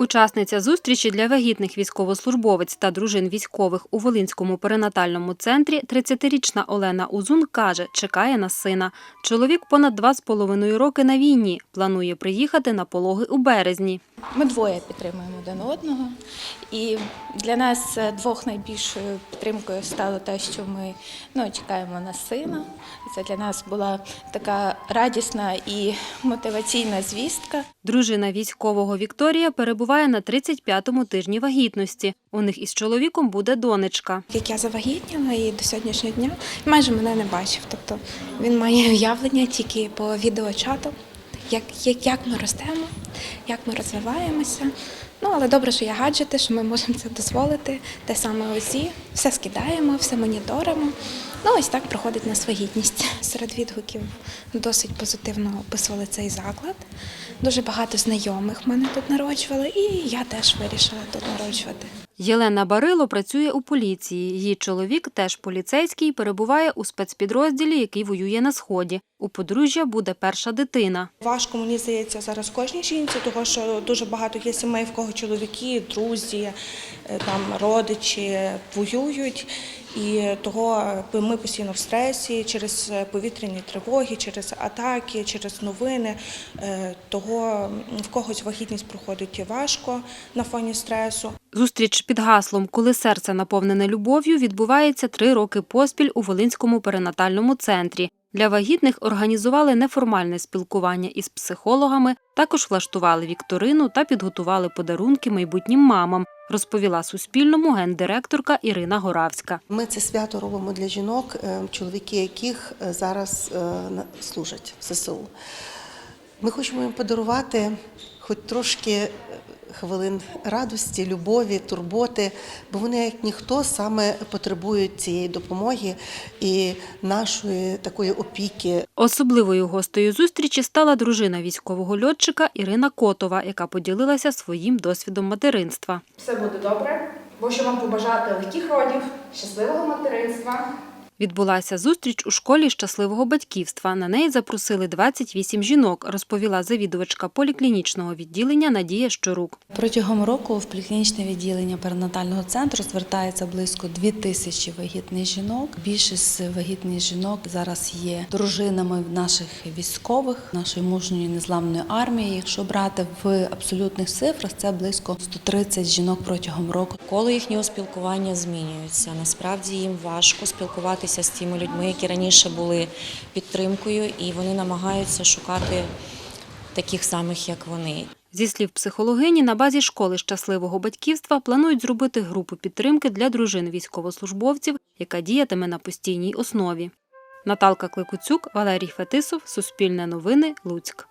Учасниця зустрічі для вагітних військовослужбовець та дружин військових у Волинському перинатальному центрі 30-річна Олена Узун каже, чекає на сина. Чоловік понад два з половиною роки на війні. Планує приїхати на пологи у березні. Ми двоє підтримуємо один одного. І для нас двох найбільшою підтримкою стало те, що ми ну, чекаємо на сина. Це для нас була така радісна і мотиваційна звістка. Дружина військового Вікторія перебуває на 35-му тижні вагітності. У них із чоловіком буде донечка. Як я завагітніла і до сьогоднішнього дня майже мене не бачив. Тобто він має уявлення тільки по відеочату, як, як, як ми ростемо, як ми розвиваємося. Ну, але добре, що є гаджети, що ми можемо це дозволити. Те саме ОЗІ, все скидаємо, все моніторимо. Ну, ось так проходить нас вагітність. Серед відгуків досить позитивно описували цей заклад. Дуже багато знайомих мене тут народжували, і я теж вирішила тут народжувати. Єлена Барило працює у поліції. Її чоловік, теж поліцейський, перебуває у спецпідрозділі, який воює на сході. У подружжя буде перша дитина. Важко мені здається зараз кожній жінці, тому що дуже багато є сімей, в кого чоловіки, друзі, е, там родичі воюють. І того ми постійно в стресі через повітряні тривоги, через атаки, через новини. Е, Того в когось вагітність проходить важко на фоні стресу. Зустріч під гаслом Коли серце наповнене любов'ю відбувається три роки поспіль у Волинському перинатальному центрі. Для вагітних організували неформальне спілкування із психологами, також влаштували вікторину та підготували подарунки майбутнім мамам, розповіла Суспільному гендиректорка Ірина Горавська. Ми це свято робимо для жінок, е, чоловіки яких е, зараз е, служать в ЗСУ. Ми хочемо їм подарувати хоч трошки хвилин радості, любові, турботи, бо вони, як ніхто, саме потребують цієї допомоги і нашої такої опіки. Особливою гостею зустрічі стала дружина військового льотчика Ірина Котова, яка поділилася своїм досвідом материнства. все буде добре. Хочу вам побажати легких родів, щасливого материнства. Відбулася зустріч у школі щасливого батьківства. На неї запросили 28 жінок, розповіла завідувачка поліклінічного відділення Надія Щорук. Протягом року в поліклінічне відділення перинатального центру звертається близько 2 тисячі вагітних жінок. Більшість вагітних жінок зараз є дружинами наших військових, нашої мужньої незламної армії. Якщо брати в абсолютних цифрах, це близько 130 жінок протягом року. Коло їхнього спілкування змінюється. Насправді їм важко спілкуватися з тими людьми, які раніше були підтримкою, і вони намагаються шукати таких самих, як вони. Зі слів психологині, на базі школи щасливого батьківства планують зробити групу підтримки для дружин військовослужбовців, яка діятиме на постійній основі. Наталка Кликуцюк, Валерій Фетисов, Суспільне новини, Луцьк.